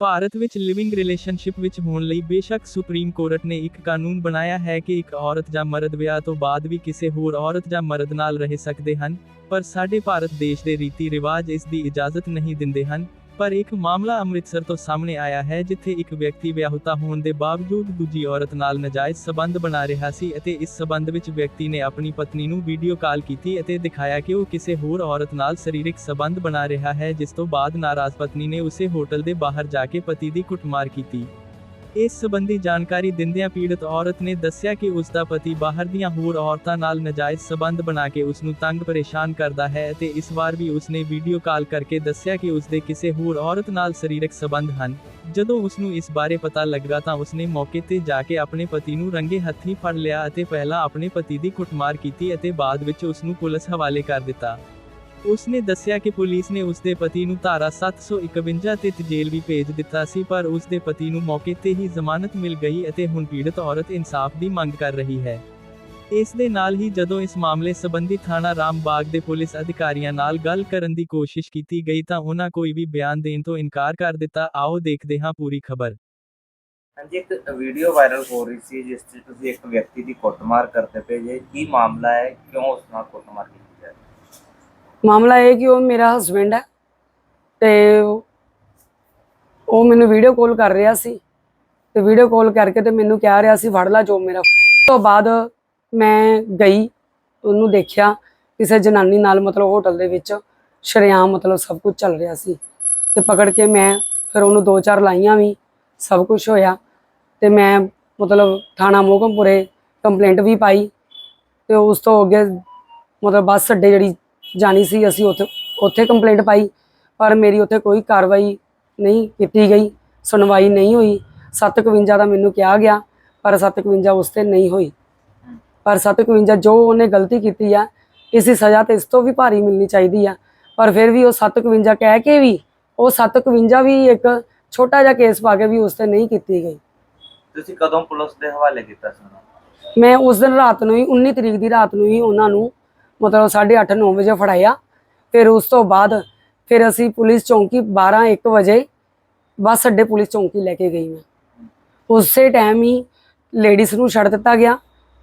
ਭਾਰਤ ਵਿੱਚ living relationship ਵਿੱਚ ਹੋਣ ਲਈ ਬੇਸ਼ੱਕ ਸੁਪਰੀਮ ਕੋਰਟ ਨੇ ਇੱਕ ਕਾਨੂੰਨ ਬਣਾਇਆ ਹੈ ਕਿ ਇੱਕ ਔਰਤ ਜਾਂ ਮਰਦ ਵਿਆਹ ਤੋਂ ਬਾਅਦ ਵੀ ਕਿਸੇ ਹੋਰ ਔਰਤ ਜਾਂ ਮਰਦ ਨਾਲ ਰਹਿ ਸਕਦੇ ਹਨ, ਪਰ ਸਾਡੇ ਭਾਰਤ ਦੇਸ਼ ਦੇ ਰੀਤੀ ਰਿਵਾਜ ਇਸ ਦੀ ਇਜਾਜ਼ਤ ਨਹੀਂ ਦਿੰਦੇ ਹਨ। ਪਰ ਇੱਕ ਮਾਮਲਾ ਅੰਮ੍ਰਿਤਸਰ ਤੋਂ ਸਾਹਮਣੇ ਆਇਆ ਹੈ, ਜਿੱਥੇ ਇੱਕ ਵਿਅਕਤੀ ਵਿਆਹੁਤਾ ਹੋਣ ਦੇ ਬਾਵਜੂਦ ਦੂਜੀ ਔਰਤ ਨਾਲ ਨਜਾਇਜ਼ ਸਬੰਧ ਬਣਾ ਰਿਹਾ ਸੀ ਅਤੇ ਇਸ ਸਬੰਧ ਵਿੱਚ ਵਿਅਕਤੀ ਨੇ ਆਪਣੀ ਪਤਨੀ ਨੂੰ ਵੀਡੀਓ ਕਾਲ ਕੀਤੀ ਅਤੇ ਦਿਖਾਇਆ ਕਿ ਉਹ ਕਿਸੇ ਹੋਰ ਔਰਤ ਨਾਲ ਸਰੀਰਕ ਸਬੰਧ ਬਣਾ ਰਿਹਾ ਹੈ, ਜਿਸ ਤੋਂ ਬਾਅਦ ਨਾਰਾਜ਼ ਪਤਨੀ ਨੇ ਉਸੇ ਹੋਟਲ ਦੇ ਬਾਹਰ ਜਾ ਕੇ ਪਤੀ ਦੀ ਕੁੱਟਮਾਰ ਕੀਤੀ। ਇਸ ਸਬੰਧੀ ਜਾਣਕਾਰੀ ਦਿੰਦਿਆਂ ਪੀੜਤ ਔਰਤ ਨੇ ਦੱਸਿਆ ਕਿ ਉਸ ਦਾ ਪਤੀ ਬਾਹਰ ਦੀਆਂ ਹੋਰ ਔਰਤਾਂ ਨਾਲ ਨਜਾਇਜ਼ ਸਬੰਧ ਬਣਾ ਕੇ ਉਸ ਨੂੰ ਤੰਗ ਪਰੇਸ਼ਾਨ ਕਰਦਾ ਹੈ ਅਤੇ ਇਸ ਵਾਰ ਵੀ ਉਸ ਨੇ ਵੀਡੀਓ ਕਾਲ ਕਰਕੇ ਦੱਸਿਆ ਕਿ ਉਸ ਦੇ ਕਿਸੇ ਹੋਰ ਔਰਤ ਨਾਲ ਸਰੀਰਕ ਸਬੰਧ ਹਨ। ਜਦੋਂ ਉਸ ਨੂੰ ਇਸ ਬਾਰੇ ਪਤਾ ਲੱਗਾ ਤਾਂ ਉਸ ਨੇ ਮੌਕੇ ਤੇ ਜਾ ਕੇ ਆਪਣੇ ਪਤੀ ਨੂੰ ਰੰਗੇ ਹੱਥੀਂ ਫੜ ਲਿਆ ਅਤੇ ਪਹਿਲਾਂ ਆਪਣੇ ਪਤੀ ਦੀ ਕੁੱਟਮਾਰ ਕੀਤੀ ਅਤੇ ਬਾਅਦ ਵਿੱਚ ਉਸ ਨੂੰ ਪੁਲਿਸ ਹਵਾਲੇ ਕਰ ਦਿੱਤਾ। ਉਸ ਨੇ ਦੱਸਿਆ ਕਿ ਪੁਲਿਸ ਨੇ ਉਸ ਦੇ ਪਤੀ ਨੂੰ ਧਾਰਾ 751 ਤੇ ਜੇਲ੍ਹ ਵੀ ਭੇਜ ਦਿੱਤਾ ਸੀ, ਪਰ ਉਸ ਦੇ ਪਤੀ ਨੂੰ ਮੌਕੇ ਤੇ ਹੀ ਜ਼ਮਾਨਤ ਮਿਲ ਗਈ ਅਤੇ ਹੁਣ ਪੀੜਤ ਔਰਤ ਇਨਸਾਫ ਦੀ ਮੰਗ ਕਰ ਰਹੀ ਹੈ। ਇਸ ਦੇ ਨਾਲ ਹੀ ਜਦੋਂ ਇਸ ਮਾਮਲੇ ਸੰਬੰਧੀ ਥਾਣਾ ਰਾਮਬਾਗ ਦੇ ਪੁਲਿਸ ਅਧਿਕਾਰੀਆਂ ਨਾਲ ਗੱਲ ਕਰਨ ਦੀ ਕੋਸ਼ਿਸ਼ ਕੀਤੀ ਗਈ ਤਾਂ ਉਹਨਾਂ ਕੋਈ ਵੀ ਬਿਆਨ ਦੇਣ ਤੋਂ ਇਨਕਾਰ ਕਰ ਦਿੱਤਾ। ਆਓ ਦੇਖਦੇ ਹਾਂ ਪੂਰੀ ਖਬਰ। ਹਾਂਜੀ, ਇੱਕ ਵੀਡੀਓ ਵਾਇਰਲ ਹੋ ਰਹੀ ਸੀ, ਜਿਸ 'ਚ ਤੁਸੀਂ ਇੱਕ ਵਿਅਕਤੀ ਦੀ ਕੁੱਟਮਾਰ ਕਰਦੇ ਪਏ ਜੇ। ਕੀ ਮਾਮਲਾ ਹੈ? ਕਿਉਂ ਉਸ ਨਾਲ ਕੁੱਟਮਾਰ ਕੀਤੀ? ਮਾਮਲਾ ਇਹ ਕਿ ਉਹ ਮੇਰਾ ਹਸਬੰਡ ਹੈ ਤੇ ਉਹ- ਮੈਨੂੰ ਵੀਡੀਓ ਕਾਲ ਕਰ ਰਿਹਾ ਸੀ ਤੇ ਵੀਡੀਓ ਕਾਲ ਕਰਕੇ ਤੇ ਮੈਨੂੰ ਕਹਿ ਰਿਹਾ ਸੀ ਫੜ ਲੈ ਜੋ ਮੇਰਾ ਉਸ ਤੋਂ ਬਾਅਦ ਮੈਂ ਗਈ, ਉਹਨੂੰ ਦੇਖਿਆ, ਕਿਸੇ ਜਨਾਨੀ ਨਾਲ ਮਤਲਬ ਹੋਟਲ ਦੇ ਵਿੱਚ ਸ਼ਰੇਆਮ ਮਤਲਬ ਸਭ ਕੁਝ ਚੱਲ ਰਿਹਾ ਸੀ ਤੇ ਪਕੜ ਕੇ ਮੈਂ ਫਿਰ ਉਹਨੂੰ ਦੋ ਚਾਰ ਲਾਈਆਂ ਵੀ, ਸਭ ਕੁਝ ਹੋਇਆ ਤੇ ਮੈਂ ਮਤਲਬ ਥਾਣਾ ਮੋਹਕਮਪੁਰੇ ਕੰਪਲੇਂਟ ਵੀ ਪਾਈ ਤੇ ਉਸ ਤੋਂ ਅੱਗੇ ਮਤਲਬ ਬੱਸ ਅੱਡੇ ਜਿਹੜੀ ਜਾਣੀ ਸੀ ਅਸੀਂ ਉੱਥੇ ਉੱਥੇ ਕੰਪਲੇਂਟ ਪਾਈ ਪਰ ਮੇਰੀ ਉੱਥੇ ਕੋਈ ਕਾਰਵਾਈ ਨਹੀਂ ਕੀਤੀ ਗਈ ਸੁਣਵਾਈ ਨਹੀਂ ਹੋਈ। 751 ਦਾ ਮੈਨੂੰ ਕਿਹਾ ਗਿਆ ਪਰ 751 ਉਸ ਤੇ ਨਹੀਂ ਹੋਈ। ਪਰ 751 ਜੋ ਉਹਨੇ ਗਲਤੀ ਕੀਤੀ ਆ ਇਸ ਦੀ ਸਜ਼ਾ ਤੇ ਇਸ ਤੋਂ ਵੀ ਭਾਰੀ ਮਿਲਣੀ ਚਾਹੀਦੀ ਆ। ਪਰ ਫਿਰ ਵੀ ਉਹ 751 ਕਹਿ ਕੇ ਵੀ ਉਹ 751 ਵੀ ਇੱਕ ਛੋਟਾ ਜਿਹਾ ਕੇਸ ਪਾ ਕੇ ਵੀ ਉਸ ਤੇ ਨਹੀਂ ਕੀਤੀ ਗਈ। ਤੁਸੀਂ ਕਦੋਂ ਪੁਲਿਸ ਦੇ ਹਵਾਲੇ ਕੀਤਾ ਸੀ? ਮੈਂ ਉਸ ਦਿਨ ਰਾਤ ਨੂੰ ਹੀ 19 ਤਰੀਕ ਦੀ ਰਾਤ ਨੂੰ ਹੀ ਉਹਨਾਂ ਨੂੰ ਮਤਲਬ 8:30 9 ਵਜੇ ਫੜਾਇਆ। ਫਿਰ ਉਸ ਤੋਂ ਬਾਅਦ ਫਿਰ ਅਸੀਂ ਪੁਲਿਸ ਚੌਂਕੀ 12 1 ਵਜੇ ਬੱਸ ਅੱਡੇ ਪੁਲਿਸ ਚੌਂਕੀ ਲੈ ਕੇ ਗਈ ਮੈਂ। ਉਸੇ ਟਾਈਮ ਹੀ ਲੇਡੀਜ਼ ਨੂੰ ਛੱਡ ਦਿੱਤਾ ਗਿਆ।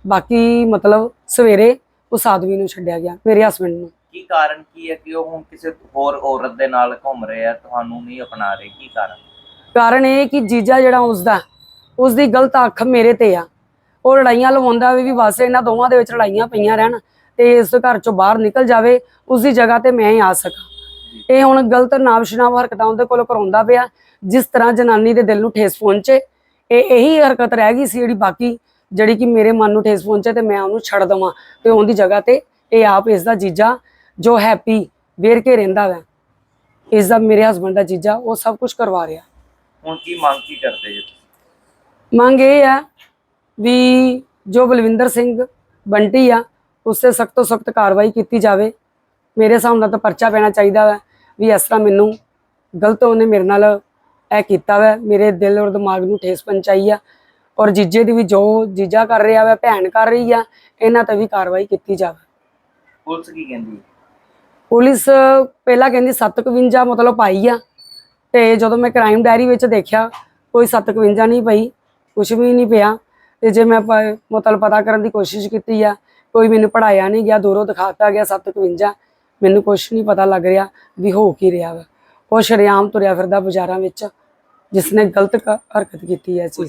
ਬਾਕੀ ਮਤਲਬ ਸਵੇਰੇ ਉਸ ਆਦਮੀ ਨੂੰ ਛੱਡਿਆ ਗਿਆ ਮੇਰੇ ਹਸਬੰਡ ਨੂੰ। ਕੀ ਕਾਰਨ ਕੀ ਹੈ ਕਿ ਉਹ ਹੁਣ ਕਿਸੇ ਹੋਰ ਔਰਤ ਦੇ ਨਾਲ ਘੁੰਮ ਰਹੇ ਆ? ਤੁਹਾਨੂੰ ਨਹੀਂ ਅਪਣਾ ਰਹੇ ਕੀ ਕਾਰਨ? ਕਾਰਨ ਇਹ ਕਿ ਜੀਜਾ ਜਿਹੜਾ ਉਸਦਾ ਉਸ ਦੀ ਗਲਤ ਅੱਖ ਮੇਰੇ ਤੇ ਆ। ਉਹ ਲੜਾਈਆਂ ਲਵਾਉਂਦਾ ਵੀ ਵੀ ਬਸ ਇਹਨਾਂ ਦੋਵਾਂ ਦੇ ਵਿੱਚ ਲੜਾਈਆਂ ਪਈਆਂ ਰਹਿਣ। ਤੇ ਇਸ ਘਰ ਚੋਂ ਬਾਹਰ ਨਿਕਲ ਜਾਵੇ ਉਸ ਦੀ ਜਗ੍ਹਾ ਤੇ ਮੈਂ ਹੀ ਆ ਸਕਾਂ। ਇਹ ਹੁਣ ਗਲਤ ਨਾਮਸ਼ਨਾਮ ਹਰਕਤਾਂ ਉਹਦੇ ਕੋਲੋਂ ਕਰਾਉਂਦਾ ਪਿਆ ਜਿਸ ਤਰ੍ਹਾਂ ਜਨਾਨੀ ਦੇ ਦਿਲ ਨੂੰ ਠੇਸ ਪਹੁੰਚੇ। ਇਹ ਇਹੀ ਹਰਕਤ ਰਹਿ ਗਈ ਸੀ ਜਿਹੜੀ ਬਾਕੀ ਜਿਹੜੀ ਕਿ ਮੇਰੇ ਮਨ ਨੂੰ ਠੇਸ ਪਹੁੰਚੇ ਤੇ ਮੈਂ ਉਹਨੂੰ ਛੱਡ ਦਵਾਂ ਤੇ ਉਹਦੀ ਜਗ੍ਹਾ ਤੇ ਇਹ ਆਪ ਇਸ ਦਾ ਜੀਜਾ ਜੋ ਹੈਪੀ ਵੇਰ ਕੇ ਰਹਿੰਦਾ ਵਾ ਇਸ ਦਾ ਮੇਰੇ ਹਸਬੰਡ ਦਾ ਜੀਜਾ ਉਹ ਸਭ ਕੁਝ ਕਰਵਾ ਰਿਹਾ। ਹੁਣ ਕੀ ਮੰਗ ਕੀ ਕਰਦੇ ਜੀ? ਮੰਗ ਇਹ ਆ ਵੀ ਜੋ ਬਲਵਿੰਦਰ ਸਿੰਘ ਬੰਟੀ ਆ ਉਸ ਤੇ ਸਖਤ ਤੋਂ ਸਖਤ ਕਾਰਵਾਈ ਕੀਤੀ ਜਾਵੇ। ਮੇਰੇ ਹਿਸਾਬ ਨਾਲ ਤਾਂ ਪਰਚਾ ਪੈਣਾ ਚਾਹੀਦਾ ਵਾ ਵੀ ਇਸ ਤਰ੍ਹਾਂ ਮੈਨੂੰ ਗਲਤ ਉਹਨੇ ਮੇਰੇ ਨਾਲ ਇਹ ਕੀਤਾ ਵਾ। ਮੇਰੇ ਦਿਲ ਔਰ ਦਿਮਾਗ ਨੂੰ ਠੇਸ ਪਹੁੰਚਾਈ ਆ। ਔਰ ਜੀਜੇ ਦੀ ਵੀ ਜੋ ਜੀਜਾ ਕਰ ਰਿਹਾ ਵਾ ਭੈਣ ਕਰ ਰਹੀ ਆ ਇਹਨਾਂ ਤੇ ਵੀ ਕਾਰਵਾਈ ਕੀਤੀ ਜਾਵੇ। ਪੁਲਿਸ ਕੀ ਕਹਿੰਦੀ ਹੈ? ਪੁਲਿਸ ਪਹਿਲਾਂ ਕਹਿੰਦੀ 751 ਮਤਲਬ ਪਾਈ ਆ। ਤੇ ਜਦੋਂ ਮੈਂ ਕ੍ਰਾਈਮ ਡਾਇਰੀ ਵਿੱਚ ਦੇਖਿਆ ਕੋਈ 751 ਨਹੀਂ ਪਈ ਕੁਝ ਵੀ ਨਹੀਂ ਪਿਆ। ਤੇ ਜੇ ਮੈਂ ਮਤਲਬ ਪਤਾ ਕਰਨ ਦੀ ਕੋਸ਼ਿਸ਼ ਕੀਤੀ ਆ ਕੋਈ ਮੈਨੂੰ ਪੜਾਇਆ ਨਹੀਂ ਗਿਆ, ਦੂਰੋਂ ਦਿਖਾਤਾ ਗਿਆ 751 ਮੈਨੂੰ ਕੁਝ ਨਹੀਂ ਪਤਾ ਲੱਗ ਰਿਹਾ ਵੀ ਹੋ ਕੀ ਰਿਹਾ ਵਾ। ਉਹ ਸ਼ਰੇਆਮ ਤੁਰਿਆ ਫਿਰਦਾ ਬਾਜ਼ਾਰਾਂ ਵਿੱਚ ਜਿਸ ਨੇ ਗਲਤ ਕ- ਹਰਕਤ ਕੀਤੀ ਹੈ ਇਸ ਚੀਜ਼